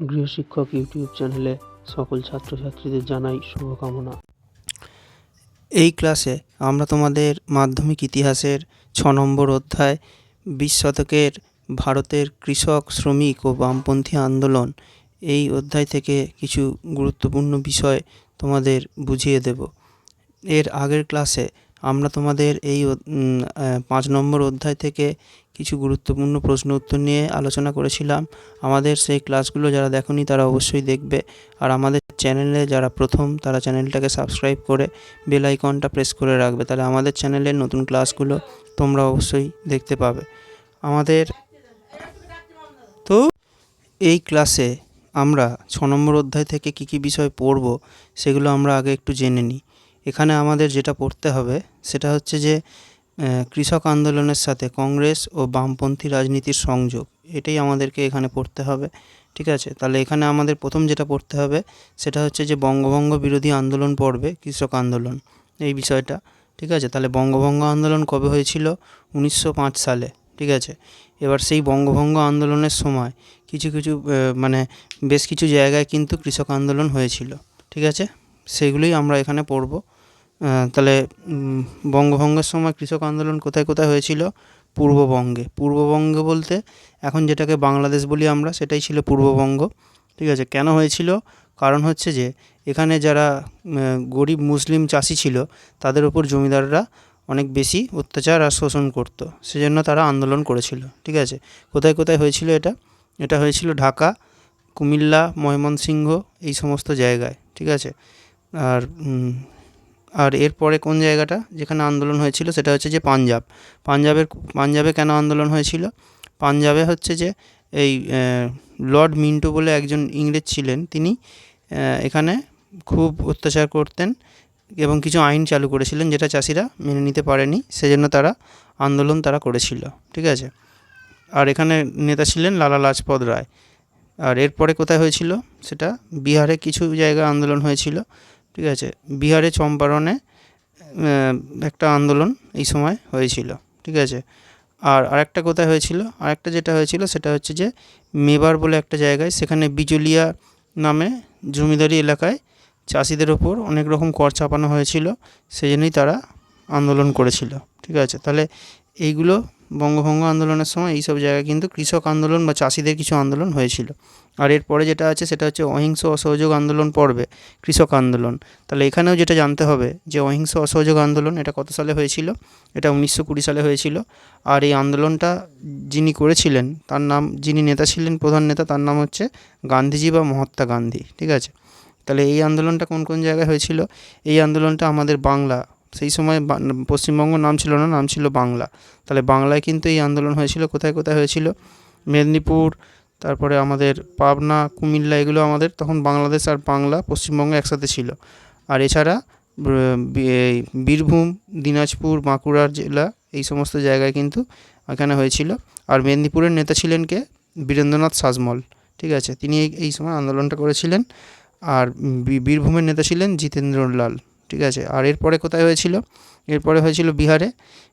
গৃহশিক্ষক YouTube চ্যানেলে সকল ছাত্রছাত্রীদের জানাই শুভকামনা। এই ক্লাসে আমরা তোমাদের মাধ্যমিক ইতিহাসের ছ নম্বর অধ্যায়, বিশ শতকের ভারতের কৃষক, শ্রমিক ও বামপন্থী আন্দোলন এই অধ্যায় থেকে কিছু গুরুত্বপূর্ণ বিষয় তোমাদের বুঝিয়ে দেব। এর আগের ক্লাসে আমরা তোমাদের এই পাঁচ নম্বর অধ্যায় থেকে কিছু গুরুত্বপূর্ণ প্রশ্ন উত্তর নিয়ে আলোচনা করেছিলাম। আমাদের সেই ক্লাসগুলো যারা দেখোনি তারা অবশ্যই দেখবে। আর আমাদের চ্যানেলে যারা প্রথম, তারা চ্যানেলটাকে সাবস্ক্রাইব করে বেল আইকনটা প্রেস করে রাখবে। তাহলে আমাদের চ্যানেলের নতুন ক্লাসগুলো তোমরা অবশ্যই দেখতে পাবে। আমাদের তো এই ক্লাসে আমরা ছ নম্বর অধ্যায় থেকে কী কী বিষয় পড়ব, সেগুলো আমরা আগে একটু জেনে নিই। এখানে আমাদের যেটা পড়তে হবে, সেটা হচ্ছে যে কৃষক আন্দোলনের সাথে কংগ্রেস ও বামপন্থী রাজনীতির সংযোগ, এটাই আমাদেরকে এখানে পড়তে হবে, ঠিক আছে? তাহলে এখানে আমাদের প্রথম যেটা পড়তে হবে, সেটা হচ্ছে যে বঙ্গভঙ্গ বিরোধী আন্দোলন পড়বে, কৃষক আন্দোলন, এই বিষয়টা, ঠিক আছে? তাহলে বঙ্গভঙ্গ আন্দোলন কবে হয়েছিল? উনিশশো পাঁচ সালে, ঠিক আছে? এবার সেই বঙ্গভঙ্গ আন্দোলনের সময় কিছু কিছু মানে বেশ কিছু জায়গায় কিন্তু কৃষক আন্দোলন হয়েছিল, ঠিক আছে? সেগুলোই আমরা এখানে পড়ব। তাহলে বঙ্গভঙ্গের সময় কৃষক আন্দোলন কোথায় কোথায় হয়েছিল? পূর্ববঙ্গে। পূর্ববঙ্গ বলতে এখন যেটাকে বাংলাদেশ বলি আমরা, সেটাই ছিল পূর্ববঙ্গ। ঠিক আছে? কেন হয়েছিল? কারণ হচ্ছে যে, এখানে যারা গরিব মুসলিম চাষি ছিল, তাদের ওপর জমিদাররা অনেক বেশি অত্যাচার আর শোষণ করত। সেজন্য তারা আন্দোলন করেছিল। ঠিক আছে? কোথায় কোথায় হয়েছিল এটা? এটা হয়েছিল ঢাকা, কুমিল্লা, ময়মনসিংহ, এই সমস্ত জায়গায়। ঠিক আছে? আর আর এরপরে কোন জায়গাটা যেখানে আন্দোলন হয়েছিল সেটা হচ্ছে যে পাঞ্জাব। পাঞ্জাবের পাঞ্জাবে কেন আন্দোলন হয়েছিল? পাঞ্জাবে হচ্ছে যে এই লর্ড মিন্টো বলে একজন ইংরেজ ছিলেন। তিনি এখানে খুব অত্যাচার করতেন এবং কিছু আইন চালু করেছিলেন যেটা চাষিরা মেনে নিতে পারেনি। সেজন্য তারা আন্দোলন তারা করেছিল। ঠিক আছে? আর এখানে নেতা ছিলেন লালা লাজপত রায়। আর এরপরে কোথায় হয়েছিল? সেটা বিহারে কিছু জায়গায় আন্দোলন হয়েছিল। ঠিক আছে? বিহারে চম্পারণে একটা আন্দোলন এই সময় হয়েছিল, ঠিক আছে? আর আরেকটা কোথায় হয়েছিল? আরেকটা যেটা হয়েছিল সেটা হচ্ছে যে মেবার বলে একটা জায়গায় সেখানে বিচলিয়া নামে জমিদারি এলাকায় চাষিদের ওপর অনেক রকম কর চাপানো হয়েছিল, সেই জন্যই তারা আন্দোলন করেছিল, ঠিক আছে? তাহলে এইগুলো বঙ্গভঙ্গ আন্দোলনের সময় এইসব জায়গায় কিন্তু কৃষক আন্দোলন বা চাষিদের কিছু আন্দোলন হয়েছিল। আর এরপরে যেটা আছে সেটা হচ্ছে অহিংস অসহযোগ আন্দোলন পর্বে, কৃষক আন্দোলন। তাহলে এখানেও যেটা জানতে হবে যে অহিংস অসহযোগ আন্দোলন এটা কত সালে হয়েছিল? এটা উনিশশো কুড়ি সালে হয়েছিল। আর এই আন্দোলনটা যিনি করেছিলেন, তার নাম, যিনি নেতা ছিলেন, প্রধান নেতা, তার নাম হচ্ছে গান্ধীজি বা মহাত্মা গান্ধী, ঠিক আছে? তাহলে এই আন্দোলনটা কোন কোন জায়গায় হয়েছিল? এই আন্দোলনটা আমাদের বাংলা সেই সময় পশ্চিমবঙ্গ নাম ছিল না, নাম ছিল বাংলা। তাহলে বাংলায় কিন্তু এই আন্দোলন হয়েছিল, কোথায় কোথায় হয়েছিল? মেদিনীপুর, তারপরে আমাদের পাবনা, কুমিল্লা, এগুলো আমাদের, তখন বাংলাদেশ আর বাংলা পশ্চিমবঙ্গ একসাথে ছিল। আর এছাড়া বীরভূম, দিনাজপুর বাঁকুড়ার জেলা, এই সমস্ত জায়গায় কিন্তু এখানে হয়েছিল। আর মেদিনীপুরের নেতা ছিলেন কে? বীরেন্দ্রনাথ সাজমল, ঠিক আছে? তিনি এই এই সময় আন্দোলনটা করেছিলেন। আর বীরভূমের নেতা ছিলেন জিতেন্দ্রলাল। ঠিক আছে? আর এরপরে কোথায় হয়েছিল? এরপরে হয়েছিল বিহারে।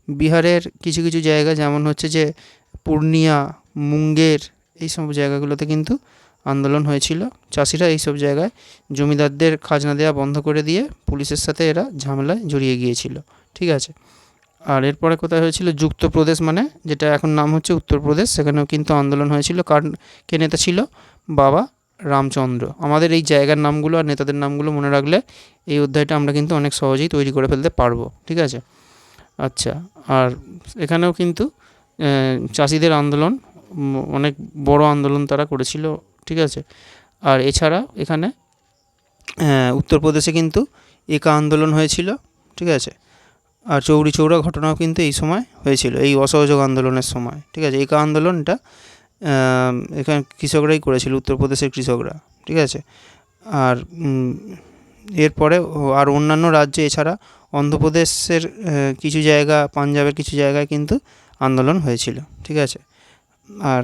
বিহারের কিছু কিছু জায়গা যেমন হচ্ছে যে পূর্ণিয়া, মুঙ্গের এই সব জায়গাগুলোতে কিন্তু আন্দোলন হয়েছিল। চাষিরা এই সব জায়গায় জমিদারদের খাজনা দেওয়া বন্ধ করে দিয়ে পুলিশের সাথে এরা ঝামেলায় জড়িয়ে গিয়েছিল। ঠিক আছে? আর এরপরে কোথায় হয়েছিল? যুক্তপ্রদেশ মানে যেটা এখন নাম হচ্ছে উত্তরপ্রদেশ। সেখানেও কিন্তু আন্দোলন হয়েছিল। কার, কে নেতা ছিল? বাবা রামচন্দ্র। আমাদের এই জায়গার নামগুলো আর নেতাদের নামগুলো মনে রাখলে এই অধ্যায়টা আমরা কিন্তু অনেক সহজেই তৈরি করে ফেলতে পারব, ঠিক আছে? আচ্ছা আর এখানেও কিন্তু চাষিদের আন্দোলন অনেক বড় আন্দোলন তারা করেছিল, ঠিক আছে? আর এছাড়া এখানে উত্তরপ্রদেশে কিন্তু একা আন্দোলন হয়েছিল, ঠিক আছে? আর চৌরি চৌরা ঘটনাও কিন্তু এই সময় হয়েছিল, এই অসহযোগ আন্দোলনের সময়, ঠিক আছে? একা আন্দোলনটা এখানে কৃষকরাই করেছিল, উত্তরপ্রদেশের কৃষকরা, ঠিক আছে? আর এরপরে আর অন্যান্য রাজ্যে এছাড়া অন্ধ্রপ্রদেশের কিছু জায়গা, পাঞ্জাবের কিছু জায়গায় কিন্তু আন্দোলন হয়েছিল, ঠিক আছে? আর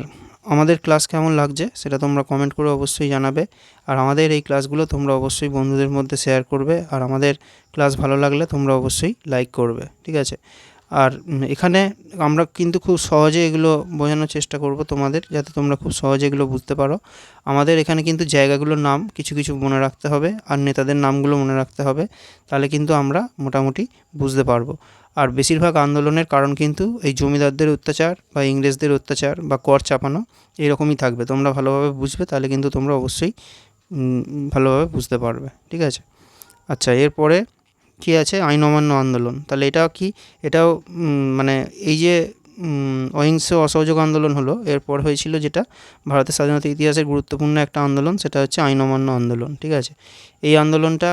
আমাদের ক্লাস কেমন লাগছে সেটা তোমরা কমেন্ট করে অবশ্যই জানাবে, আর আমাদের এই ক্লাসগুলো তোমরা অবশ্যই বন্ধুদের মধ্যে শেয়ার করবে, আর আমাদের ক্লাস ভালো লাগলে তোমরা অবশ্যই লাইক করবে, ঠিক আছে? আর এখানে আমরা কিন্তু খুব সহজে এগুলো বোঝানোর চেষ্টা করব তোমাদের, যাতে তোমরা খুব সহজে এগুলো বুঝতে পারো। আমাদের এখানে কিন্তু জায়গাগুলোর নাম কিছু কিছু মনে রাখতে হবে আর নেতাদের নামগুলো মনে রাখতে হবে, তাহলে কিন্তু আমরা মোটামুটি বুঝতে পারব। আর বেশিরভাগ আন্দোলনের কারণ কিন্তু এই জমিদারদের অত্যাচার বা ইংরেজদের অত্যাচার বা কর চাপানো এরকমই থাকবে। তোমরা ভালোভাবে বুঝবে, তাহলে কিন্তু তোমরা অবশ্যই ভালোভাবে বুঝতে পারবে। ঠিক আছে? আচ্ছা এরপরে কী আছে? আইন অমান্য আন্দোলন। তাহলে এটাও কি? এটাও মানে এই যে অহিংস অসহযোগ আন্দোলন হলো, এরপর হয়েছিল যেটা ভারতের স্বাধীনতা ইতিহাসের গুরুত্বপূর্ণ একটা আন্দোলন, সেটা হচ্ছে আইন অমান্য আন্দোলন, ঠিক আছে? এই আন্দোলনটা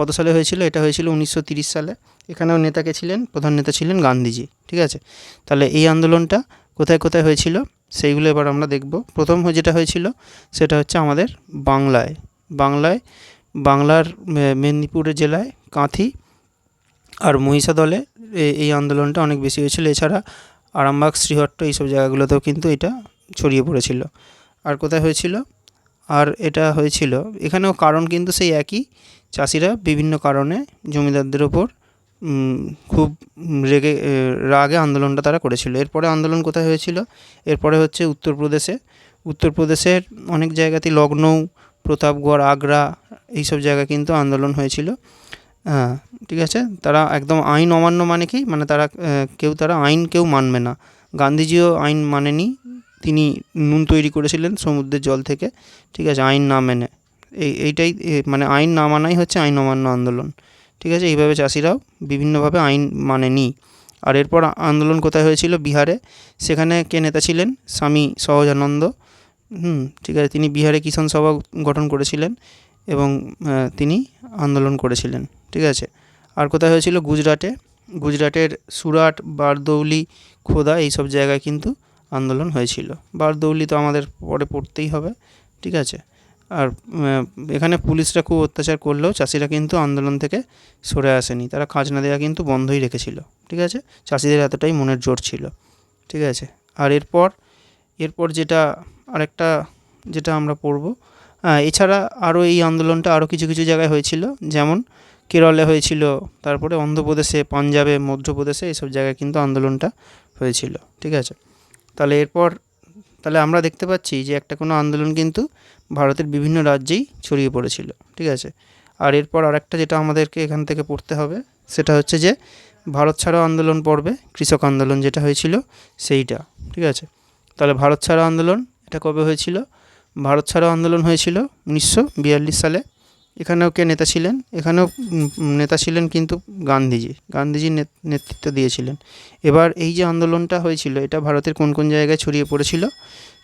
কত সালে হয়েছিল? এটা হয়েছিল উনিশশো সালে। এখানেও নেতাকে ছিলেন, প্রধান নেতা ছিলেন গান্ধীজি, ঠিক আছে? তাহলে এই আন্দোলনটা কোথায় কোথায় হয়েছিল? সেইগুলো এবার আমরা দেখব। প্রথম যেটা হয়েছিল, সেটা হচ্ছে আমাদের বাংলায়। বাংলায় বাংলার মেদিনীপুর জেলায় কাঁথি আর মহিষাদলে এই আন্দোলনটা অনেক বেশি হয়েছিল। এছাড়া আরামবাগ, শ্রীহট্ট এইসব জায়গাগুলোতেও কিন্তু এটা ছড়িয়ে পড়েছিল। আর কোথায় হয়েছিল? আর এটা হয়েছিল, এখানেও কারণ কিন্তু সেই একই। চাষিরা বিভিন্ন কারণে জমিদারদের ওপর খুব রেগে রাগে আন্দোলনটা তারা করেছিল। এরপরে আন্দোলন কোথায় হয়েছিল? এরপরে হচ্ছে উত্তরপ্রদেশে। উত্তরপ্রদেশের অনেক জায়গাতেই লখনৌ প্রতাপগড়, আগ্রা এইসব জায়গায় কিন্তু আন্দোলন হয়েছিল। হ্যাঁ ঠিক আছে? তারা একদম আইন অমান্য মানে কি? মানে তারা কেউ, তারা আইন কেউ মানবে না। গান্ধীজিও আইন মানেনি। তিনি নুন তৈরি করেছিলেন সমুদ্রের জল থেকে। ঠিক আছে, আইন না মেনে। এই, এইটাই মানে আইন না মানাই হচ্ছে আইন অমান্য আন্দোলন। ঠিক আছে? এইভাবে চাষিরাও বিভিন্নভাবে আইন মানেনি। আর এরপর আন্দোলন কোথায় হয়েছিল? বিহারে। সেখানে কে নেতা ছিলেন? স্বামী সহজানন্দ। হুম, ঠিক আছে। তিনি বিহারে কিষাণ সভা গঠন করেছিলেন এবং তিনি আন্দোলন করেছিলেন, ঠিক আছে। আর কোথায় হয়েছিল? গুজরাটে। গুজরাটের সুরাট, বারদৌলি, খোদা এইসব জায়গায় কিন্তু আন্দোলন হয়েছিল। বারদৌলি তো আমাদের পরে পড়তেই হবে, ঠিক আছে। আর এখানে পুলিশরা খুব অত্যাচার করলেও চাষিরা কিন্তু আন্দোলন থেকে সরে আসেনি। তারা খাজনা দেওয়া কিন্তু বন্ধই রেখেছিল, ঠিক আছে। চাষিদের এতটাই মনের জোর ছিল, ঠিক আছে। আর এরপর এরপর যেটা আরেকটা যেটা আমরা পড়ব। এছাড়া আরও এই আন্দোলনটা আরও কিছু কিছু জায়গায় হয়েছিল। যেমন কেরলে হয়েছিল, তারপরে অন্ধ্রপ্রদেশে, পাঞ্জাবে, মধ্যপ্রদেশে এইসব জায়গায় কিন্তু আন্দোলনটা হয়েছিল। ঠিক আছে? তাহলে এরপর, তাহলে আমরা দেখতে পাচ্ছি যে একটা কোনো আন্দোলন কিন্তু ভারতের বিভিন্ন রাজ্যেই ছড়িয়ে পড়েছিল। ঠিক আছে? আর এরপর আরেকটা যেটা আমাদেরকে এখান থেকে পড়তে হবে, সেটা হচ্ছে যে ভারত ছাড়ো আন্দোলন পর্বে কৃষক আন্দোলন যেটা হয়েছিল সেইটা। ঠিক আছে? তাহলে ভারত ছাড়ো আন্দোলন এটা কবে হয়েছিল? ভারত ছাড়ো আন্দোলন হয়েছিল উনিশশো বিয়াল্লিশ সালে। এখানেও কে নেতা ছিলেন? এখানেও নেতা ছিলেন কিন্তু গান্ধীজি। গান্ধীজি নেত- নেতৃত্ব দিয়েছিলেন। এবার এই যে আন্দোলনটা হয়েছিল, এটা ভারতের কোন কোন জায়গায় ছড়িয়ে পড়েছিল,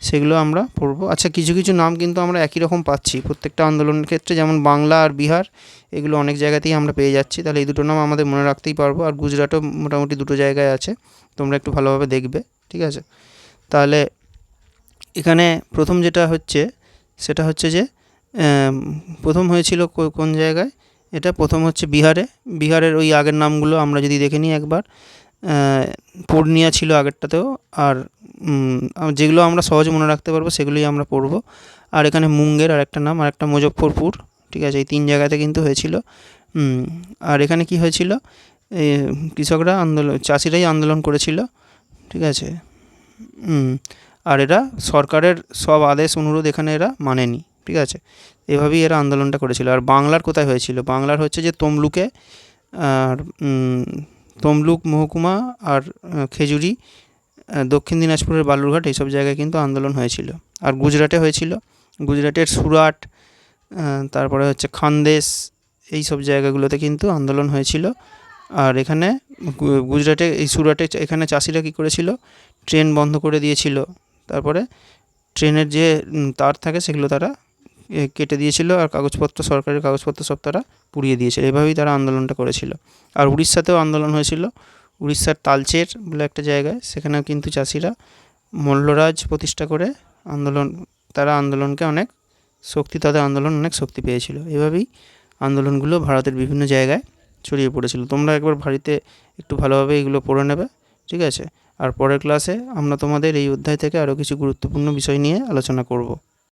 সেগুলো আমরা পড়ব। আচ্ছা কিছু কিছু নাম কিন্তু আমরা একই রকম পাচ্ছি। প্রত্যেকটা আন্দোলনের ক্ষেত্রে যেমন বাংলা আর বিহার, এগুলো অনেক জায়গাতেই আমরা পেয়ে যাচ্ছি। তাহলে এই দুটো নাম আমাদের মনে রাখতেই পারব। আর গুজরাটও মোটামুটি দুটো জায়গায় আছে। তোমরা একটু ভালোভাবে দেখবে, ঠিক আছে? তাহলে এখানে প্রথম যেটা হচ্ছে, সেটা হচ্ছে যে প্রথম হয়েছিল কোন জায়গায়? এটা প্রথম হচ্ছে বিহারে। বিহারের ওই আগের নামগুলো আমরা যদি দেখে নিই একবার পূর্ণিয়া ছিল আগেরটাতেও, আর যেগুলো আমরা সহজে মনে রাখতে পারব সেগুলোই আমরা পড়ব। আর এখানে মুঙ্গের আর একটা নাম আর একটা মুজফ্ফরপুর, ঠিক আছে? এই তিন জায়গাতে কিন্তু হয়েছিল। আর এখানে কি হয়েছিল? কৃষকরা আন্দোলন, চাষিরাই আন্দোলন করেছিল, ঠিক আছে? আর এরা সরকারের সব আদেশ, অনুরোধ এখানে এরা মানেনি, ঠিক আছে? এভাবেই এরা আন্দোলনটা করেছিল। আর বাংলার কোথায় হয়েছিল? বাংলার হচ্ছে যে তমলুকে, আর তমলুক মহকুমা আর খেজুরি দক্ষিণ দিনাজপুরের বালুরঘাট এইসব জায়গায় কিন্তু আন্দোলন হয়েছিল। আর গুজরাটে হয়েছিল। গুজরাটের সুরাট তারপরে হচ্ছে খানদেশ এই সব জায়গাগুলোতে কিন্তু আন্দোলন হয়েছিল। আর এখানে গুজরাটে, এই সুরাটে এখানে চাষিরা কী করেছিল? ট্রেন বন্ধ করে দিয়েছিল। তারপরে ট্রেনের যে তার থাকে সেগুলো তারা কেটে দিয়েছিল আর কাগজপত্র সরকারি কাগজপত্র সব তারা পুড়িয়ে দিয়েছিল। এভাবেই তারা আন্দোলনটা করেছিল। আর উড়িষ্যাতেও আন্দোলন হয়েছিল। উড়িষ্যার তালচের বলে একটা জায়গায়, সেখানেও কিন্তু চাষিরা মল্লরাজ প্রতিষ্ঠা করে আন্দোলন, তারা আন্দোলনকে অনেক শক্তি, তাদের আন্দোলন অনেক শক্তি পেয়েছিল। এভাবেই আন্দোলনগুলো ভারতের বিভিন্ন জায়গায় ছড়িয়ে পড়েছিল। তোমরা একবার বাড়িতে একটু ভালোভাবে এগুলো পড়ে নেবে, ঠিক আছে? আর পরের ক্লাসে আমরা তোমাদের এই অধ্যায় থেকে আরও কিছু গুরুত্বপূর্ণ বিষয় নিয়ে আলোচনা করব।